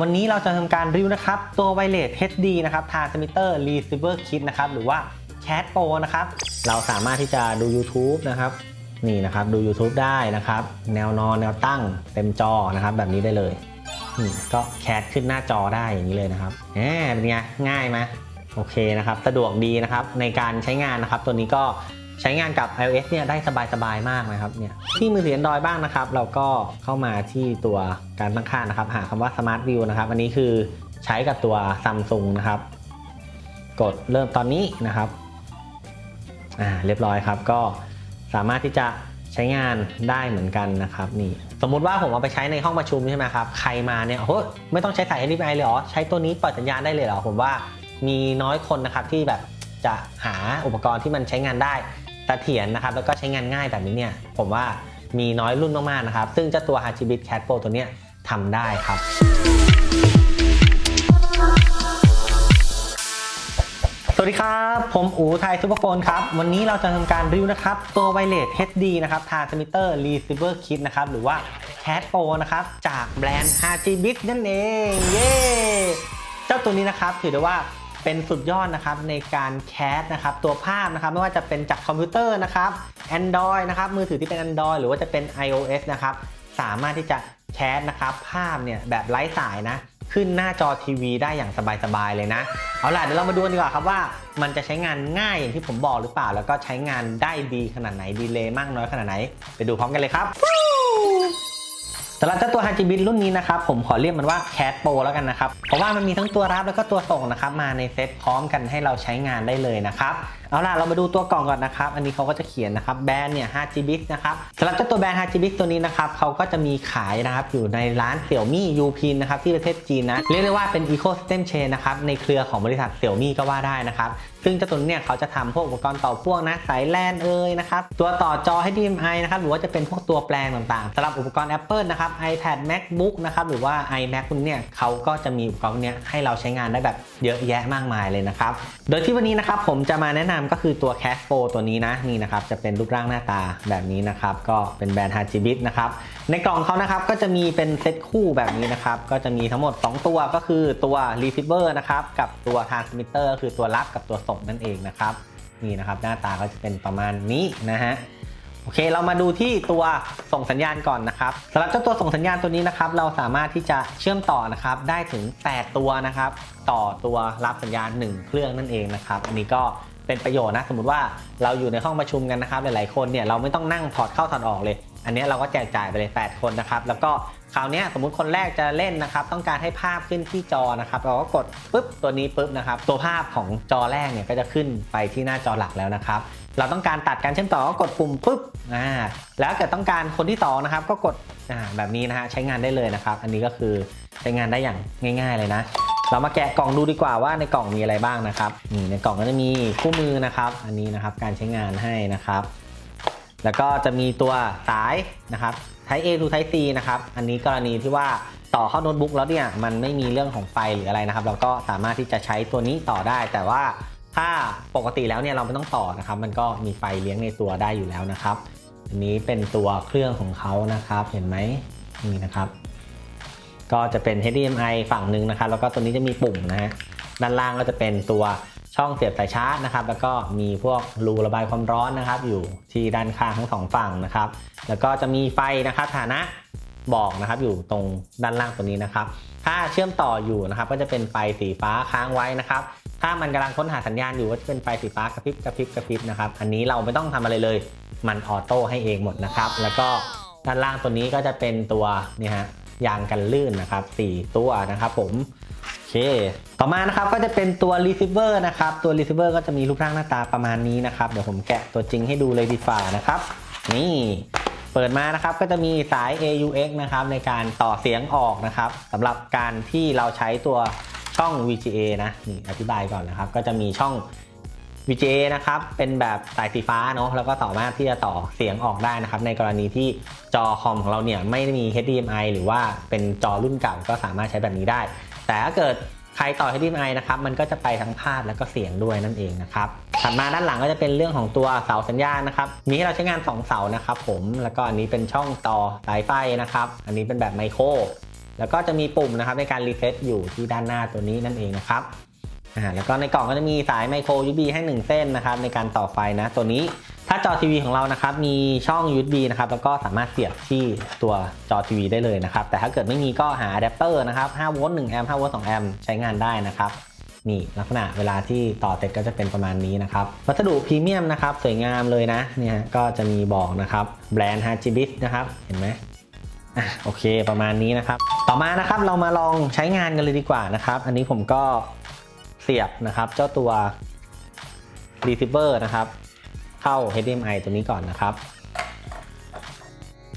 วันนี้เราจะทำการรีวิวนะครับ ตัว Wireless HD นะครับ Transmitter Receiver Kit นะครับ หรือว่า Cat Pro นะครับ เราสามารถที่จะดู YouTube นะครับ นี่นะครับดู YouTube ได้นะครับ แนวนอนแนวตั้งเต็มจอนะครับ แบบนี้ได้เลยนี่ก็แคสขึ้นหน้าจอได้อย่างนี้เลยนะครับแหมเป็นไงง่ายไหมโอเคนะครับ สะดวกดีนะครับในการใช้งานนะครับ ตัวนี้ก็ ใช้งานกับ iOS เนี่ยได้สบายๆมากนะครับเนี่ยที่มือถือ Android บ้างนะครับ เราก็เข้ามาที่ตัวการตั้งค่านะครับ หาคำว่า Smart View นะครับ อันนี้คือใช้กับตัว Samsung นะครับ กดเริ่มตอนนี้นะครับอ่าเรียบร้อยครับ ก็สามารถที่จะใช้งานได้เหมือนกันนะครับนี่สมมุติว่าผมเอาไปใช้ในห้องประชุมใช่ไหมครับใครมาเนี่ยโอ้โหไม่ต้องใช้สาย HDMI เลยเหรอใช้ตัวนี้เปิดสัญญาณได้เลยเหรอผมว่ามีน้อยคนนะครับที่แบบจะหาอุปกรณ์ที่มันใช้งานได้ เถียรนะครับแล้วก็ใช้งานง่ายแบบนี้เนี่ยผมว่ามีน้อยรุ่นมากๆนะครับ ซึ่งเจ้าตัว h a c h i b i t Cat Pro ตัวเนี้ยทำได้ครับ สวัสดีครับ ผมอูไทยซูเปอร์โฟนครับ วันนี้เราจะทำการรีวิวนะครับ ตัว Wireless HD นะครับ Transmitter Receiver Kit นะครับ หรือว่า Cat Pro นะครับ จากแบรนด์ Hgibit นั่นเอง เย้ เจ้าตัวนี้นะครับถือได้ว่า เป็นสุดยอดนะครับในการแคสนะครับตัวภาพนะครับไม่ว่าจะเป็นจากคอมพิวเตอร์นะครับ Android นะครับมือถือที่เป็น Android หรือว่าจะเป็น iOS นะครับสามารถที่จะแคสนะครับภาพเนี่ยแบบไร้สายนะขึ้นหน้าจอทีวีได้อย่างสบายๆเลยนะ เอาล่ะเดี๋ยวเรามาดูดีกว่าครับว่า มันจะใช้งานง่ายอย่างที่ผมบอกหรือเปล่า แล้วก็ใช้งานได้ดีขนาดไหนดีเลย์มากน้อยขนาดไหน ไปดูพร้อมกันเลยครับำหรับเจ้าตัว h าจิบิ t รุ่นนี้นะครับผมขอเรียกมันว่า Cat Pro แล้วกันนะครับเพราะว่ามันมีทั้งตัวรับแล้วก็ตัวส่งนะครับมาในเซ็ตพร้อมกันให้เราใช้งานได้เลยนะครับเอาล่ะเรามาดูตัวกล่องก่อนนะครับ อันนี้เขาก็จะเขียนนะครับแบรนด์เนี่ย 5GB นะครับสำหรับเจ้าตัวแบรนด์ 5GB ตัวนี้นะครับเขาก็จะมีขายนะครับอยู่ในร้านเสี่ยวมี่ยูพินนะครับที่ประเทศจีนนะเรียกได้ว่าเป็น Ecosystem Chain นะครับในเครือของบริษัทเสี่ยวมี่ก็ว่าได้นะครับ ซึ่งเจ้าตัวนี้เนี่ยเขาจะทำพวกอุปกรณ์ต่อพ่วงนะสายแลนเอ่ยนะครับตัวต่อจอ HDMI นะครับหรือว่าจะเป็นพวกตัวแปลงต่างๆสำหรับอุปกรณ์ Apple นะครับ iPad MacBook นะครับหรือว่า iMac พวกเนี่ยเขาก็จะมีอุปกรณ์เนี้ยให้เราใช้งานได้แบบเยอะแยะมากมายเลยนะครับโดยที่วันนี้นะครับผมจะมาแนะนำก็คือตัว Cash Pro ตัวนี้นะนี่นะครับจะเป็นรูปร่างหน้าตาแบบนี้นะครับก็เป็นแบรนด์ Hgibit นะครับ ในกล่องเขานะครับก็จะมีเป็นเซตคู่แบบนี้นะครับ ก็จะมีทั้งหมด 2 ตัวก็คือตัว receiver นะครับกับตัว transmitter ก็คือตัวรับกับตัวส่งนั่นเองนะครับ นี่นะครับหน้าตาก็จะเป็นประมาณนี้นะฮะโอเค เรามาดูที่ตัวส่งสัญญาณก่อนนะครับสำหรับเจ้าตัวส่งสัญญาณตัวนี้นะครับ เราสามารถที่จะเชื่อมต่อนะครับได้ถึง 8 ตัวนะครับ ต่อตัวรับสัญญาณ 1 เครื่องนั่นเองนะครับ อันนี้ก็เป็นประโยชน์นะ สมมติว่าเราอยู่ในห้องประชุมกันนะครับ หลายๆคนเนี่ยเราไม่ต้องนั่งถอดเข้าถอดออกเลย อันนี้เราก็แจกจ่ายไปเลย 8 คนนะครับ แล้วก็คราวนี้สมมุติคนแรกจะเล่นนะครับ ต้องการให้ภาพขึ้นที่จอนะครับ เราก็กดปุ๊บตัวนี้ปุ๊บนะครับ ตัวภาพของจอแรกเนี่ยก็จะขึ้นไปที่หน้าจอหลักแล้วนะครับ เราต้องการตัดการเชื่อมต่อก็กดปุ่มปุ๊บอ่าแล้วเกิดต้องการคนที่สอนะครับก็กดอ่าแบบนี้นะฮะใช้งานได้เลยนะครับ อันนี้ก็คือใช้งานได้อย่างง่าย ๆเลยนะเรามาแกะกล่องดูดีกว่าว่าในกล่องมีอะไรบ้างนะครับในกล่องก็จะมีคู่มือนะครับ อันนี้นะครับการใช้งานให้นะครับ แล้วก็จะมีตัวสายนะครับ Type A to Type C นะครับ อันนี้กรณีที่ว่าต่อเข้าโน้ตบุ๊กแล้วเนี่ยมันไม่มีเรื่องของไฟหรืออะไรนะครับ เราก็สามารถที่จะใช้ตัวนี้ต่อได้ แต่ว่าถ้าปกติแล้วเนี่ยเราไม่ต้องต่อนะครับ มันก็มีไฟเลี้ยงในตัวได้อยู่แล้วนะครับ อันนี้เป็นตัวเครื่องของเขานะครับ เห็นไหมนี่นะครับ ก็จะเป็น HDMI ฝั่งหนึ่งนะครับ แล้วก็ตัวนี้จะมีปุ่มนะฮะด้านล่างก็จะเป็นตัว ช่องเสียบสายชาร์จนะครับแล้วก็มีพวกรูระบายความร้อนนะครับ อยู่ที่ด้านข้างทั้งสองฝั่งนะครับ แล้วก็จะมีไฟนะครับฐานะบอกนะครับอยู่ตรงด้านล่างตัวนี้นะครับ ถ้าเชื่อมต่ออยู่นะครับ ก็จะเป็นไฟสีฟ้าค้างไว้นะครับ ถ้ามันกำลังค้นหาสัญญาณอยู่ก็จะเป็นไฟสีฟ้ากระพริบกระพริบกระพริบนะครับ อันนี้เราไม่ต้องทำอะไรเลย มันออโต้ให้เองหมดนะครับ แล้วก็ด้านล่างตัวนี้ก็จะเป็นตัวนี่ฮะยางกันลื่นนะครับ 4 ตัวนะครับ ผม โอเค ต่อมานะครับก็จะเป็นตัว receiver นะครับ ตัว receiver ก็จะมีรูปร่างหน้าตาประมาณนี้นะครับ เดี๋ยวผมแกะตัวจริงให้ดูเลยดีฝ่านะครับ นี่เปิดมานะครับก็จะมีสาย AUX นะครับในการต่อเสียงออกนะครับสำหรับการที่เราใช้ตัวช่อง VGA นะนี่อธิบายก่อนนะครับ ก็จะมีช่อง VGA นะครับเป็นแบบสายสีฟ้าเนาะแล้วก็สามารถที่จะต่อเสียงออกได้นะครับ ในกรณีที่จอคอมของเราเนี่ยไม่มี HDMI หรือว่าเป็นจอรุ่นเก่าก็สามารถใช้แบบนี้ได้ แต่ถ้าเกิดใครต่อ HDMI นะครับ มันก็จะไปทั้งภาพแล้วก็เสียงด้วยนั่นเองนะครับ ถัดมาด้านหลังก็จะเป็นเรื่องของตัวเสาสัญญาณนะครับ มีให้เราใช้งาน 2 เสานะครับผม แล้วก็อันนี้เป็นช่องต่อสายไฟนะครับ อันนี้เป็นแบบไมโคร แล้วก็จะมีปุ่มนะครับในการรีเซ็ตอยู่ที่ด้านหน้าตัวนี้นั่นเองนะครับ อ่าแล้วก็ในกล่องก็จะมีสายไมโคร USB ให้ 1 เส้นนะครับในการต่อไฟนะตัวนี้ถ้าจอทีวีของเรานะครับมีช่อง USB นะครับแล้วก็สามารถเสียบที่ตัวจอทีวีได้เลยนะครับแต่ถ้าเกิดไม่มีก็หาอะแดปเตอร์นะครับ5โวลต์1แอมป์5โวลต์2แอมป์ใช้งานได้นะครับนี่ลักษณะเวลาที่ต่อเสร็จก็จะเป็นประมาณนี้นะครับวัสดุพรีเมียมนะครับสวยงามเลยนะเนี่ยก็จะมีบอกนะครับแบรนด์ h a j i b i s นะครับเห็นไหมอะโอเคประมาณนี้นะครับ ต่อมานะครับเรามาลองใช้งานกันเลยดีกว่านะครับ อันนี้ผมก็ เสียบนะครับ เจ้าตัว receiver นะครับ เข้า HDMI ตัวนี้ก่อนนะครับ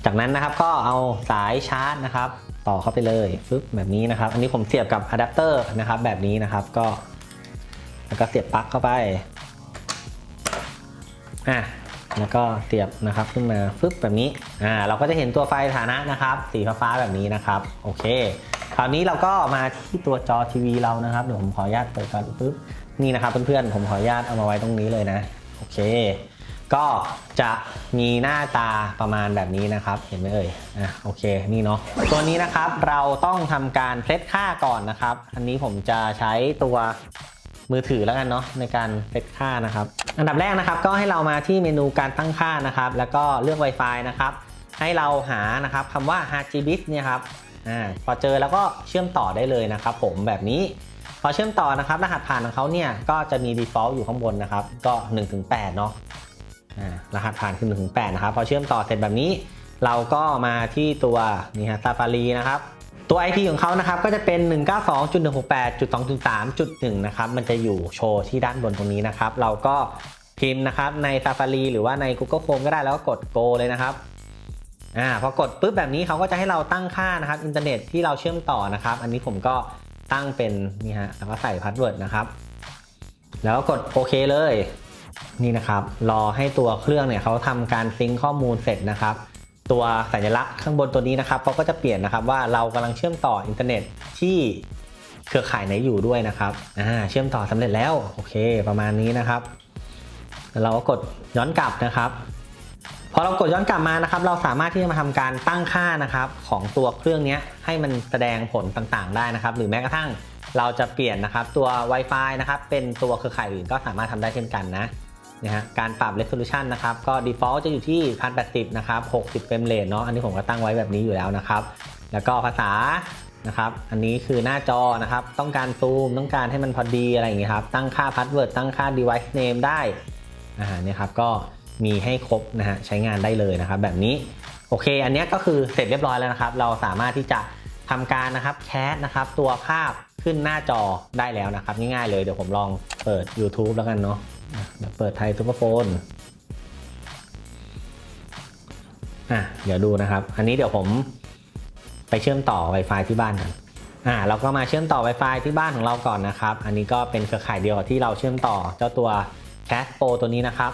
จากนั้นนะครับก็เอาสายชาร์จนะครับ ต่อเข้าไปเลยปึ๊บแบบนี้นะครับ อันนี้ผมเสียบกับอะแดปเตอร์นะครับ แบบนี้นะครับก็แล้วก็เสียบปลั๊กเข้าไปอะแล้วก็เสียบนะครับขึ้นมาฟึบแบบนี้อ่าเราก็จะเห็นตัวไฟฐานะนะครับ สีฟ้าๆแบบนี้นะครับ โอเค คราวนี้เราก็มาที่ตัวจอทีวีเรานะครับเดี๋ยวผมขออนุญาตเปิดก่อนปึ๊บนี่นะครับเพื่อนๆผมขออนุญาตเอามาไว้ตรงนี้เลยนะโอเค ก็จะมีหน้าตาประมาณแบบนี้นะครับเห็นไหมเอ่ยอะโอเคนี่เนาะตัวนี้นะครับเราต้องทำการเซตค่าก่อนนะครับ อันนี้ผมจะใช้ตัวมือถือแล้วกันเนาะในการเซตค่านะครับ อันดับแรกนะครับก็ให้เรามาที่เมนูการตั้งค่านะครับ แล้วก็เลือก Wi-Fi นะครับ ให้เราหานะครับคำว่า h a g b i t เนี่ยครับ อ่าพอเจอแล้วก็เชื่อมต่อได้เลยนะครับ ผมแบบนี้ พอเชื่อมต่อนะครับ รหัสผ่านของเขาเนี่ยก็จะมี default อยู่ข้างบนนะครับ ก็1-8เนาะรหัสผ่านคือ1ถึง8นะครับ พอเชื่อมต่อเสร็จแบบนี้ เราก็มาที่ตัวนี่ฮะ Safari นะครับ ตัว IP ของเขานะครับ ก็จะเป็น 192.168.2.3.1 นะครับ มันจะอยู่โชว์ที่ด้านบนตรงนี้นะครับ เราก็พิมพ์นะครับใน Safari หรือว่าใน Google Chrome ก็ได้แล้วก็กด Go เลยนะครับ อ่าพอกดปุ๊บแบบนี้เขาก็จะให้เราตั้งค่านะครับอินเทอร์เน็ตที่เราเชื่อมต่อนะครับ อันนี้ผมก็ตั้งเป็นนี่ฮะแล้วก็ใส่พาสเวิร์ดนะครับ แล้วก็กดโอเคเลยนี่นะครับ รอให้ตัวเครื่องเนี่ยเขาทำการซิงค์ข้อมูลเสร็จนะครับ ตัวสัญลักษณ์ข้างบนตัวนี้นะครับเขาก็จะเปลี่ยนนะครับว่าเรากำลังเชื่อมต่ออินเทอร์เน็ตที่เครือข่ายไหนอยู่ด้วยนะครับอ่าเชื่อมต่อสำเร็จแล้วโอเค ประมาณนี้นะครับเราก็กดย้อนกลับนะครับ อเรากดย้อนกลับมานะครับ เราสามารถที่จะมาทำการตั้งค่านะครับของตัวเครื่องนี้ให้มันแสดงผลต่างๆ ได้นะครับ หรือแม้กระทั่งเราจะเปลี่ยนนะครับตัว Wi-Fi นะครับเป็นตัวเครือข่ายอื่นก็สามารถทำได้เช่นกันนะนะฮะการปรับ resolution นะครับ ก็ default จะอยู่ที่ 1080 นะครับ 60 frame rate เนาะ อันนี้ผมก็ตั้งไว้แบบนี้อยู่แล้วนะครับ แล้วก็ภาษานะครับ อันนี้คือหน้าจอนะครับ ต้องการซูม ต้องการให้มันพอดีอะไรอย่างเงี้ยครับ ตั้งค่า password ตั้งค่า device name ได้ อ่าเนี่ยครับ ก็ มีให้ครบนะฮะใช้งานได้เลยนะครับแบบนี้โอเค อันนี้ก็คือเสร็จเรียบร้อยแล้วนะครับ เราสามารถที่จะทำการนะครับแคสนะครับตัวภาพขึ้นหน้าจอได้แล้วนะครับ ง่ายๆเลยเดี๋ยวผมลองเปิด YouTube แล้วกันเนาะเดี๋ยวเปิดไทยซูเปอร์โฟนอะเดี๋ยวดูนะครับ อันนี้เดี๋ยวผมไปเชื่อมต่อ Wi-Fi ที่บ้านกันอ่าเราก็มาเชื่อมต่อ Wi-Fi ที่บ้านของเราก่อนนะครับ อันนี้ก็เป็นเครือข่ายเดียวกับที่เราเชื่อมต่อเจ้าตัว c a s p o ตัวนี้นะครับ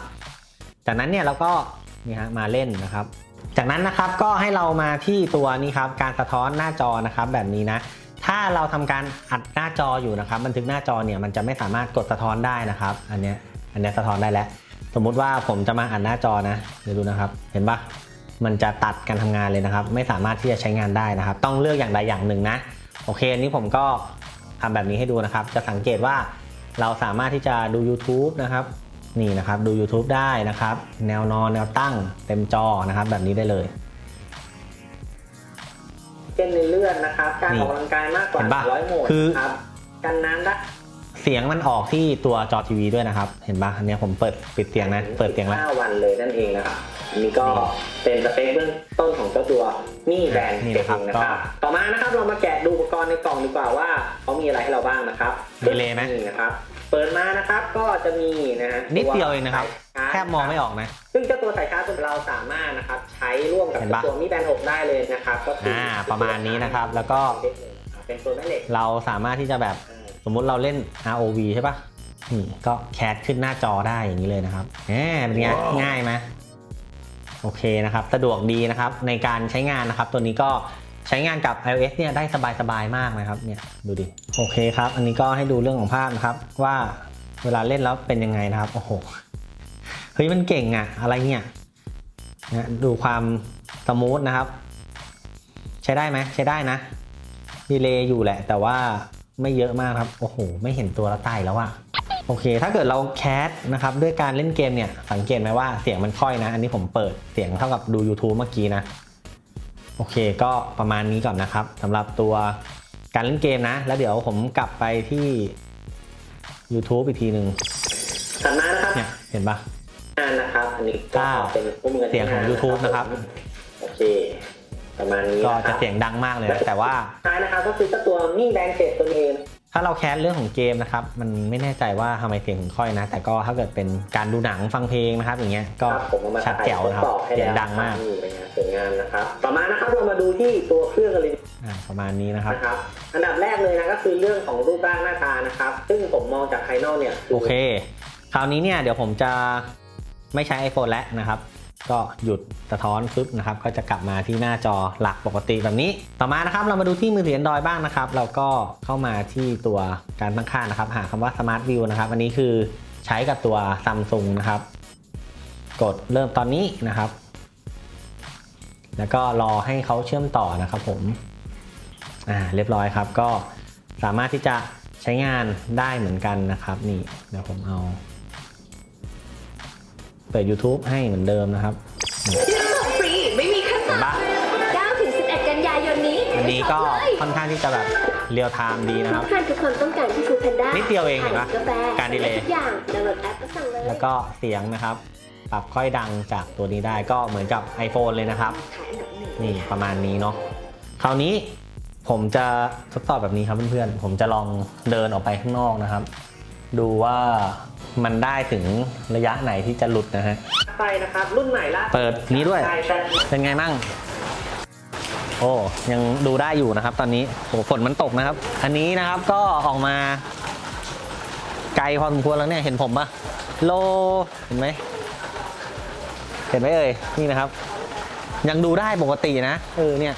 จากนั้นเนี่ยเราก็นี่ฮะมาเล่นนะครับ จากนั้นนะครับก็ให้เรามาที่ตัวนี้ครับการสะท้อนหน้าจอนะครับแบบนี้นะ ถ้าเราทำการอัดหน้าจออยู่นะครับ บันทึกหน้าจอเนี่ยมันจะไม่สามารถกดสะท้อนได้นะครับ อันเนี้ยอันเนี้ยสะท้อนได้แล้ว สมมุติว่าผมจะมาอัดหน้าจอนะเดี๋ยวดูนะครับ เห็นปะมันจะตัดการทำงานเลยนะครับ ไม่สามารถที่จะใช้งานได้นะครับ ต้องเลือกอย่างใดอย่างหนึ่งนะโอเคอันนี้ผมก็ทำแบบนี้ให้ดูนะครับ จะสังเกตว่าเราสามารถที่จะดู YouTube นะครับ นี่นะครับดู YouTube ได้นะครับ แนวนอนแนวตั้งเต็มจอนะครับ แบบนี้ได้เลยเช่นในเลือดนะครับ การนี่ออกกำลังกายมากกว่าเห็นปะ100โหมดคือครับกันน้ำได้เสียงมันออกที่ตัวจอทีวีด้วยนะครับ เห็นปะอันเนี้ยผมเปิดปิดเสียงนะ เปิดเสียงแล้ว5วันเลยนั่นเองนะครับอันนี้ก็นี่เป็นสเปคเบื้องต้นของเจ้าตัวมี่แบรนด์นี่เอนะครับงนะครับก็ต่อมานะครับเรามาแกะดูอุปกรณ์ในกล่องดีกว่าว่าเขามีอะไรให้เราบ้างนะครับมีเลยไหมนี่นะครับ เปิดมานะครับก็จะมีนะฮะนิดเดียวเองนะครับสายชาร์จแทบมองไม่ออกนะ ซึ่งเจ้าตัวสายชาร์จของเราสามารถนะครับใช้ร่วมกับเห็นปะตัวมี่แบรนด์6ได้เลยนะครับก็คืออ่าประมาณนี้นะครับ แล้วก็เป็นตัวแม่เหล็กเราสามารถที่จะแบบอ่าสมมุติเราเล่น ROV ใช่ปะนี่ก็แคสขึ้นหน้าจอได้อย่างนี้เลยนะครับแหมเป็นไงง่ายไหมโอเคนะครับ สะดวกดีนะครับในการใช้งานนะครับ ตัวนี้ก็ ใช้งานกับ iOS เนี่ยได้สบายๆมากนะครับเนี่ยดูดิโอเคครับ อันนี้ก็ให้ดูเรื่องของภาพนะครับว่าเวลาเล่นแล้วเป็นยังไงนะครับโอ้โหเฮ้ยมันเก่งอะอะไรเนี่ยนะดูความสมูทนะครับ ใช้ได้ไหมใช้ได้นะดีเลย์อยู่แหละ แต่ว่าไม่เยอะมากครับโอ้โหไม่เห็นตัวละไตแล้วอะโอเค ถ้าเกิดเราแคสนะครับด้วยการเล่นเกมเนี่ยสังเกตไหมว่าเสียงมันค่อยนะ อันนี้ผมเปิดเสียงเท่ากับดู YouTube เมื่อกี้นะ โอเคก็ประมาณนี้ก่อนนะครับสำหรับตัวการเล่นเกมนะ แล้วเดี๋ยวผมกลับไปที่ YouTube อีกทีหนึ่งถัดมานะครับเนี่ยเห็นปะงานนะครับอันนี้ก็เป็นอุ้มเงินเสียงของ YouTube นะครับโอเคประมาณนี้ก็นคจะรับเสียงดังมากเลยนะแต่ว่าท้ายนะครับก็คือเจ้าตัวมี่แบงเจ็ดตัวนี้เอง ถ้าเราแคสเรื่องของเกมนะครับ มันไม่แน่ใจว่าทำไมเสียงถึงค่อยนะ แต่ก็ถ้าเกิดเป็นการดูหนังฟังเพลงนะครับ อย่างเงี้ยก็ครับผมเอามาชัดแจ๋วนะครับทดสอบให้เสียงแล้วดังมากนี่เป็นงาน สวยงามนะครับ ต่อมานะครับเรามาดูที่ตัวเครื่องกันเลยอ่าประมาณนี้นะครับนะครับ อันดับแรกเลยนะก็คือเรื่องของรูปร่างหน้าตานะครับ ซึ่งผมมองจากภายนอกเนี่ยคืโอเค คราวนี้เนี่ยเดี๋ยวผมจะไม่ใช้ iPhone แล้วนะครับ ก็หยุดสะท้อนฟึบนะครับ ก็จะกลับมาที่หน้าจอหลักปกติแบบนี้ ต่อมานะครับ เรามาดูที่มือถือ Android บ้างนะครับ เราก็เข้ามาที่ตัวการตั้งค่านะครับ หาคำว่า Smart View นะครับ อันนี้คือใช้กับตัว Samsung นะครับ กดเริ่มตอนนี้นะครับ แล้วก็รอให้เขาเชื่อมต่อนะครับผมอ่าเรียบร้อยครับ ก็สามารถที่จะใช้งานได้เหมือนกันนะครับ นี่เดี๋ยวผมเอา เปิด YouTube ให้เหมือนเดิมนะครับฟรีไม่มีขั้นเห็นต่ปะำ9ถึง11 กันยายนนี้อันนี้ก็ไปช็อปเลยค่อนข้างที่จะแบบเรียลไทม์ดีนะครับทุกท่านทุกคนต้องการที่ฟูดแพนด้านิดเดียวเองเห็นปะกาแฟการดีเลย์ทุกอย่างดาวน์โหลดแอปก็สั่งเลยแล้วก็เสียงนะครับ ปรับค่อยดังจากตัวนี้ได้ก็เหมือนกับ iPhone เลยนะครับขายอันดับหนึ่งนี่ประมาณนี้เนาะคราวนี้ผมจะทดสอบแบบนี้ครับเพื่อนๆ ผมจะลองเดินออกไปข้างนอกนะครับ ดูว่ามันได้ถึงระยะไหนที่จะหลุดนะฮะไปนะครับรุ่นใหม่ล่าสุดเปิดนี้ด้วยใช่ใช่เป็นไงมั่ง โอ้ยังดูได้อยู่นะครับ ตอนนี้โอ้ฝนมันตกนะครับ อันนี้นะครับก็ออกมา ไกลพอสมควรแล้วเนี่ยเห็นผมปะโลเห็นไหม เห็นไหมเอ่ยนี่นะครับ ยังดูได้ปกตินะเออเนี่ย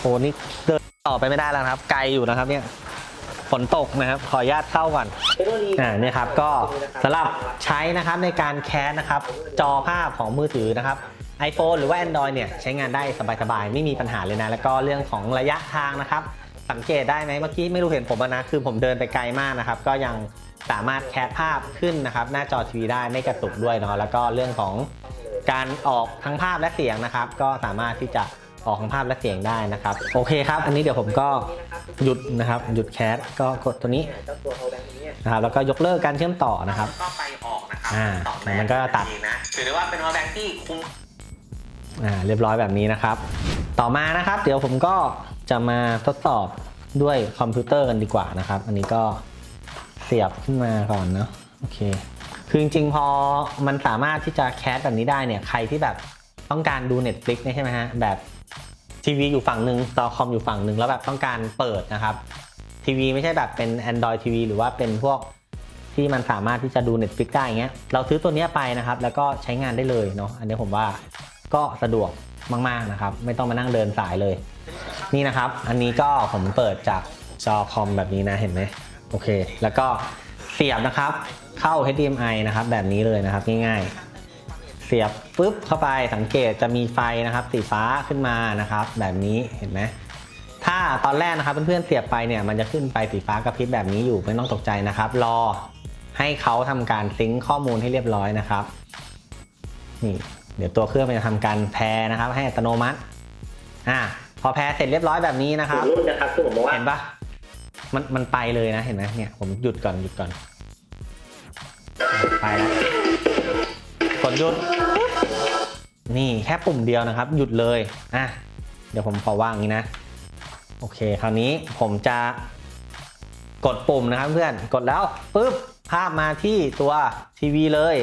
โอ้นี่เดินต่อไปไม่ได้แล้วครับ ไกลอยู่นะครับเนี่ยฝนตกนะครับขออนุญาตเข้าก่อนเทคโนโลยีอ่าเนี่ยครับก็สำหรับใช้นะครับในการแคสนะครับ จอภาพของมือถือนะครับ iPhone หรือว่า Android เนี่ยใช้งานได้สบายๆ ไม่มีปัญหาเลยนะ แล้วก็เรื่องของระยะทางนะครับ สังเกตได้ไหมเมื่อกี้ไม่รู้เห็นผมอะนะคือผมเดินไปไกลมากนะครับ ก็ยังสามารถแคสภาพขึ้นนะครับ หน้าจอทีวีได้ไม่กระตุกด้วยเนาะแล้วก็เรื่องของการออกทั้งภาพและเสียงนะครับ ก็สามารถที่จะออกทั้งภาพและเสียงได้นะครับ โอเคครับ อันนี้เดี๋ยวผมก็หยุดนะครับหยุดแคสก็กดตัวนี้เจ้าตัวเขาแบงค์นี้นะครับแล้วก็ยกเลิกการเชื่อมต่อนะครับก็ไปออกนะครัอ่าสองแบมันก็ตัดเองนะถือได้ว่าเป็น power bank ที่คุ้มอ่าเรียบร้อยแบบนี้นะครับ ต่อมานะครับ เดี๋ยวผมก็ จะมาทดสอบด้วยคอมพิวเตอร์กันดีกว่านะครับ อันนี้ก็เสียบขึ้นมาก่อนเนาะโอเค คือจริงๆ พอมันสามารถที่จะแคสแบบนี้ได้เนี่ยใครที่แบบต้องการดู Netflix เนี่ยใช่ไหมฮะแบบทีวีอยู่ฝั่งหนึ่งจอคอมอยู่ฝั่งหนึ่งแล้วแบบต้องการเปิดนะครับทีวีไม่ใช่แบบเป็น Android TV หรือว่าเป็นพวกที่มันสามารถที่จะดู Netflix ได้เงี้ยเราซื้อตัวเนี้ยไปนะครับ แล้วก็ใช้งานได้เลยเนาะอันนี้ผมว่าก็สะดวก มากๆนะครับ ไม่ต้องมานั่งเดินสายเลย นี่นะครับ อันนี้ก็ผมเปิดจากจอคอมแบบนี้นะเห็นไหมโอเค แล้วก็เสียบนะครับเข้า HDMI นะครับ แบบนี้เลยนะครับง่ายๆ เสียบปุ๊บเข้าไปสังเกตจะมีไฟนะครับ สีฟ้าขึ้นมานะครับ แบบนี้เห็นไหมถ้าตอนแรกนะครับเพื่อนๆเสียบไปเนี่ยมันจะขึ้นไฟสีฟ้ากระพริบแบบนี้อยู่ไม่ต้องตกใจนะครับ รอให้เขาทำการซิงค์ข้อมูลให้เรียบร้อยนะครับนี่ เดี๋ยวตัวเครื่องมันจะทำการแพรนะครับ ให้อัตโนมัติ อ่า พอแพรเสร็จเรียบร้อยแบบนี้นะครับรุ่นนะครับคือผมบอกว่าเห็นปะมันมันไปเลยนะเห็นไหมเนี่ยผมหยุดก่อนหยุดก่อน ไปแล้วกดหยุด นี่แค่ปุ่มเดียวนะครับ หยุดเลยอะเดี๋ยวผมขอว่างอย่างนี้นะ โอเค คราวนี้ผมจะกดปุ่มนะครับเพื่อน กดแล้วปุ๊บภาพมาที่ตัวทีวีเลย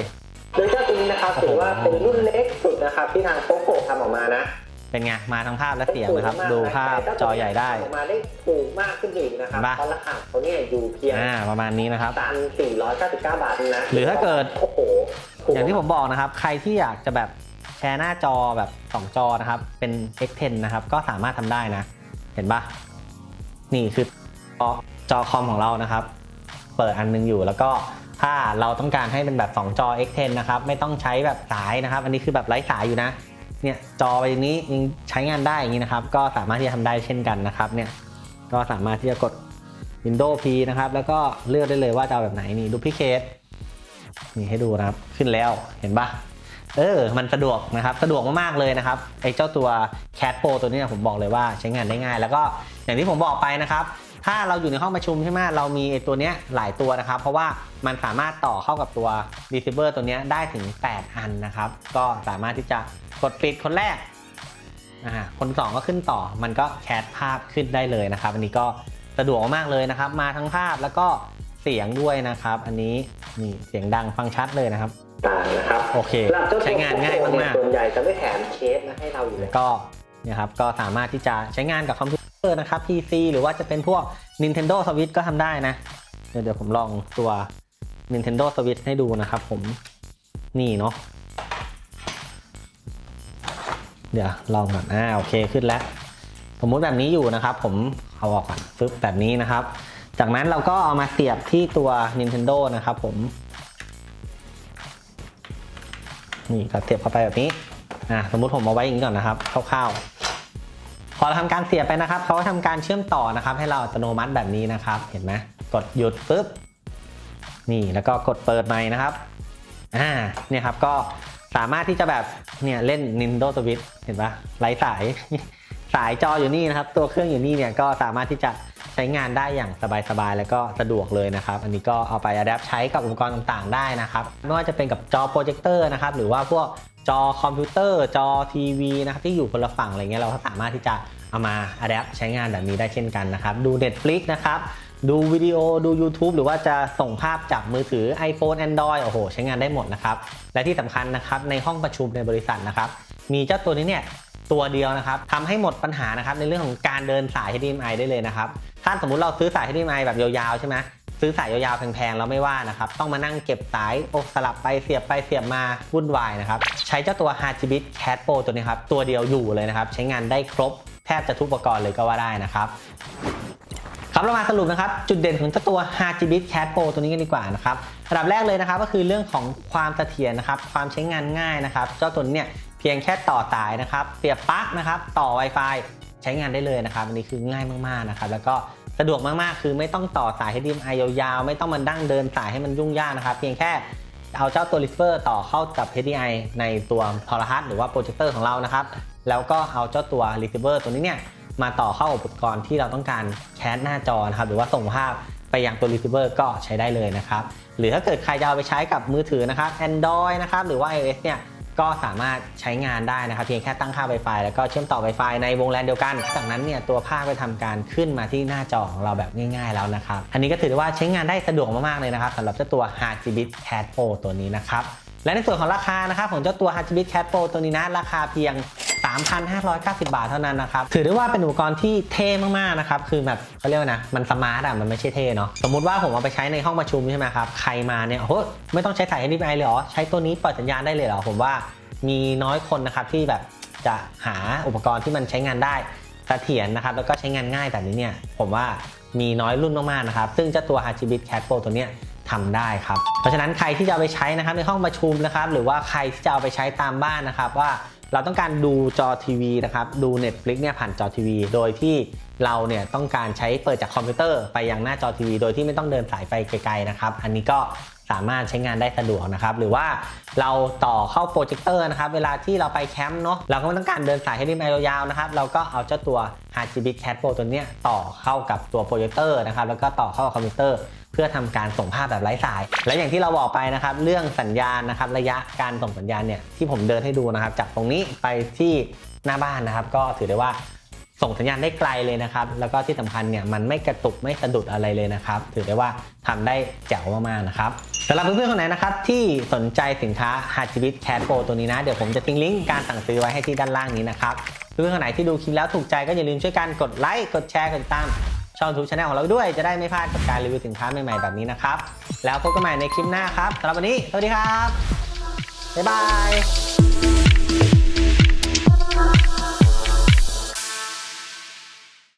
โดยเจ้าตัวนี้นะครับถือว่าเป็นรุ่นเล็กสุดนะครับที่ทางโปโกทำออกมานะเป็นไง มาทั้งภาพและเสียงนะครับ ดูภาพจอใหญ่ได้ทำออกมาได้ถูกมากขึ้นอีกนะครับเห็นปะเพราะราคาเขาเนี่ยอยู่เพียงอ่าประมาณนี้นะครับตัน499 บาทเองนะ หรือถ้าเกิดโอ้โหถูกอย่างที่ผมบอกนะครับ ใครที่อยากจะแบบแชร์หน้าจอแบบ 2 จอนะครับ เป็น X10 นะครับ ก็สามารถทำได้นะ เห็นปะนี่คือจอจอคอมของเรานะครับ เปิดอันนึงอยู่ แล้วก็ถ้าเราต้องการให้เป็นแบบ 2 จอ X10 นะครับ ไม่ต้องใช้แบบสายนะครับ อันนี้คือแบบไร้สายอยู่นะ เนี่ยจอไปนี้ยังใช้งานได้อย่างนี้นะครับ ก็สามารถที่จะทำได้เช่นกันนะครับ เนี่ย ก็สามารถที่จะกด Windows P นะครับ แล้วก็เลือกได้เลยว่าจะเอาแบบไหน นี่ Duplicate นี่ให้ดูนะครับ ขึ้นแล้ว เห็นปะเออ มันสะดวกนะครับ สะดวกมากๆเลยนะครับ ไอ้เจ้าตัว Cat Pro ตัวนี้ผมบอกเลยว่าใช้งานได้ง่าย แล้วก็อย่างที่ผมบอกไปนะครับ ถ้าเราอยู่ในห้องประชุมใช่ไหมเรามีไอ้ตัวเนี้ยหลายตัวนะครับ เพราะว่ามันสามารถต่อเข้ากับตัว receiver ตัวเนี้ยได้ถึง 8 อันนะครับ ก็สามารถที่จะกดปิดคนแรกอ่าคนสองก็ขึ้นต่อมันก็แคสภาพขึ้นได้เลยนะครับ อันนี้ก็สะดวกมากๆเลยนะครับ มาทั้งภาพแล้วก็เสียงด้วยนะครับ อันนี้นี่เสียงดังฟังชัดเลยนะครับต่างนะครับโอเคสำหรับเจ้าตัวใช้งานง่ายมากๆส่วนใหญ่จะไม่แถมเคสมาให้เราอยู่แล้วก็เนี่ยครับก็สามารถที่จะใช้งานกับคอมพิวเตอร์ นะครับ PC หรือว่าจะเป็นพวก Nintendo Switch ก็ทำได้นะ เดี๋ยวเดี๋ยวผมลองตัว Nintendo Switch ให้ดูนะครับผมนี่เนาะเดี๋ยวลองก่อนอ่าโอเคขึ้นแล้ว สมมุติแบบนี้อยู่นะครับ ผมเอาออกก่อนปึ๊บแบบนี้นะครับ จากนั้นเราก็เอามาเสียบที่ตัว Nintendo นะครับผมนี่ก็เสียบเข้าไปแบบนี้อะสมมุติผมเอาไว้อย่างนี้ก่อนนะครับคร่าวๆ พอเราทำการเสียบไปนะครับเขาก็ทำการเชื่อมต่อนะครับ ให้เราอัตโนมัติแบบนี้นะครับ เห็นไหมกดหยุดปุ๊บนี่แล้วก็กดเปิดใหม่นะครับอ่าเนี่ยครับก็สามารถที่จะแบบเนี่ยเล่น Nintendo Switch เห็นปะไร้สายสายจออยู่นี่นะครับ ตัวเครื่องอยู่นี่เนี่ยก็สามารถที่จะใช้งานได้อย่างสบายๆ แล้วก็สะดวกเลยนะครับ อันนี้ก็เอาไปอัดแอปใช้กับอุปกรณ์ต่างๆ ได้นะครับไม่ว่าจะเป็นกับจอโปรเจคเตอร์นะครับ หรือว่าพวก จอคอมพิวเตอร์จอทีวีนะครับที่อยู่คนละฝั่งอะไรเงี้ยเราก็สามารถที่จะเอามาอัดแอปใช้งานแบบนี้ได้เช่นกันนะครับ ดู Netflix นะครับ ดูวิดีโอดู YouTube หรือว่าจะส่งภาพจากมือถือ iPhone Android โอ้โห ใช้งานได้หมดนะครับ และที่สำคัญนะครับในห้องประชุมในบริษัทนะครับ มีเจ้าตัวนี้เนี่ยตัวเดียวนะครับทำให้หมดปัญหานะครับในเรื่องของการเดินสาย HDMI ได้เลยนะครับ ถ้าสมมุติเราซื้อสาย HDMI แบบยาวๆใช่ไหม ซื้อสายยาวๆแพงๆแล้วไม่ว่านะครับ ต้องมานั่งเก็บสายอกสลับไปเสียบไปเสียบมาวุ่นวายนะครับ ใช้เจ้าตัว h a r g b i t Cat Pro ตัวนี้ครับ ตัวเดียวอยู่เลยนะครับ ใช้งานได้ครบแทบจะทุกอุปกรณ์เลยก็ว่าได้นะครับครับเรามาสรุปนะครับ จุดเด่นของเจ้าตัว h a r g b i t Cat Pro ตัวนี้กันดีกว่านะครับระดับแรกเลยนะครับก็คือเรื่องของความเสถียรนะครับ ความใช้งานง่ายนะครับ เจ้าตัวนี้เนี่ยเพียงแค่ต่อสายนะครับ เสียบปลั๊กนะครับ ต่อ Wi-Fi ใช้งานได้เลยนะครับ อันนี้คือง่ายมากๆนะครับ แล้วก็ สะดวกมากๆ คือไม่ต้องต่อสาย HDMI ยาวๆ ไม่ต้องมาดั้งเดินสายให้มันยุ่งยากนะครับ เพียงแค่เอาเจ้าตัว receiver ต่อเข้ากับ HDMI ในตัวโทรทัศน์หรือว่าโปรเจคเตอร์ของเรานะครับ แล้วก็เอาเจ้าตัว receiver ตัวนี้เนี่ยมาต่อเข้าอุปกรณ์ที่เราต้องการแคสหน้าจอนะครับหรือว่าส่งภาพไปยังตัว receiver ก็ใช้ได้เลยนะครับ หรือถ้าเกิดใครจะเอาไปใช้กับมือถือนะครับ Android นะครับหรือว่า iOS เนี่ย ก็สามารถใช้งานได้นะครับเพียงแค่ตั้งค่า Wi-Fi แล้วก็เชื่อมต่อ Wi-Fi ในวงแลนเดียวกัน จากนั้นเนี่ยตัวภาพก็ทำการขึ้นมาที่หน้าจอของเราแบบง่าย ๆ แล้วนะครับ อันนี้ก็ถือว่าใช้งานได้สะดวกมากๆเลยนะครับสำหรับเจ้าตัว h a r g b i t Cat Pro ตัวนี้นะครับ และในส่วนของราคานะครับของเจ้าตัว h a r g b i t Cat Pro ตัวนี้นะราคาเพียง 3,590 บาทเท่านั้นนะครับ ถือได้ว่าเป็นอุปกรณ์ที่เท่มากๆนะครับ คือแบบเขาเรียกว่านะ มันสมาร์ทอะ มันไม่ใช่เท่เนาะ สมมุติว่าผมเอาไปใช้ในห้องประชุมใช่ไหมครับ ใครมาเนี่ย โอ้โห ไม่ต้องใช้สาย HDMI เลยเหรอ ใช้ตัวนี้เปิดสัญญาณได้เลยเหรอ ผมว่ามีน้อยคนนะครับที่แบบจะหาอุปกรณ์ที่มันใช้งานได้เสถียรนะครับ แล้วก็ใช้งานง่ายแบบนี้เนี่ย ผมว่ามีน้อยรุ่นมากๆนะครับ ซึ่งเจ้าตัว h a r g b i t Cat Pro ตัวเนี้ย ทำได้ครับ เพราะฉะนั้นใครที่จะเอาไปใช้นะครับในห้องประชุมนะครับหรือว่าใครที่จะเอาไปใช้ตามบ้านนะครับว่าเราต้องการดูจอทีวีนะครับดู Netflix เนี่ยผ่านจอทีวี โดยที่เราเนี่ยต้องการใช้เปิดจากคอมพิวเตอร์ไปยังหน้าจอทีวี โดยที่ไม่ต้องเดินสายไฟไกลๆนะครับ อันนี้ก็ สามารถใช้งานได้สะดวกนะครับ หรือว่าเราต่อเข้าโปรเจคเตอร์นะครับ เวลาที่เราไปแคมป์เนาะเราก็ไม่ต้องการเดินสายให้ดีมายาวๆนะครับ เราก็เอาเจ้าตัว h a r g b Cat Pro ตัวเนี้ยต่อเข้ากับตัวโปรเจคเตอร์นะครับ แล้วก็ต่อเข้ากับคอมพิวเตอร์เพื่อทำการส่งภาพแบบไร้สาย และอย่างที่เราบอกไปนะครับ เรื่องสัญญาณนะครับ ระยะการส่งสัญญาณเนี่ยที่ผมเดินให้ดูนะครับ จากตรงนี้ไปที่หน้าบ้านนะครับ ก็ถือได้ว่า ส่งสัญญาณได้ไกลเลยนะครับ แล้วก็ที่สำคัญเนี่ยมันไม่กระตุกไม่สะดุดอะไรเลยนะครับ ถือได้ว่าทำได้แจ๋วมากๆนะครับสำหรับเพื่อนๆคนไหนนะครับที่สนใจสินค้า h a r g b i t Cat Pro ตัวนี้นะ เดี๋ยวผมจะทิ้งลิงก์การสั่งซื้อไว้ให้ที่ด้านล่างนี้นะครับเพื่อนๆคนไหนที่ดูคลิปแล้วถูกใจก็อย่าลืมช่วยกันกดไลค์กดแชร์กดติดตามช่องทูช anel ของเราด้วยจะได้ไม่พลาดกับการรีวิวสินค้าใหม่ๆแบบนี้นะครับแล้วพบกันใหม่ในคลิปหน้าครับสำหรับวันนี้สวัสดีครับบ๊ายบาย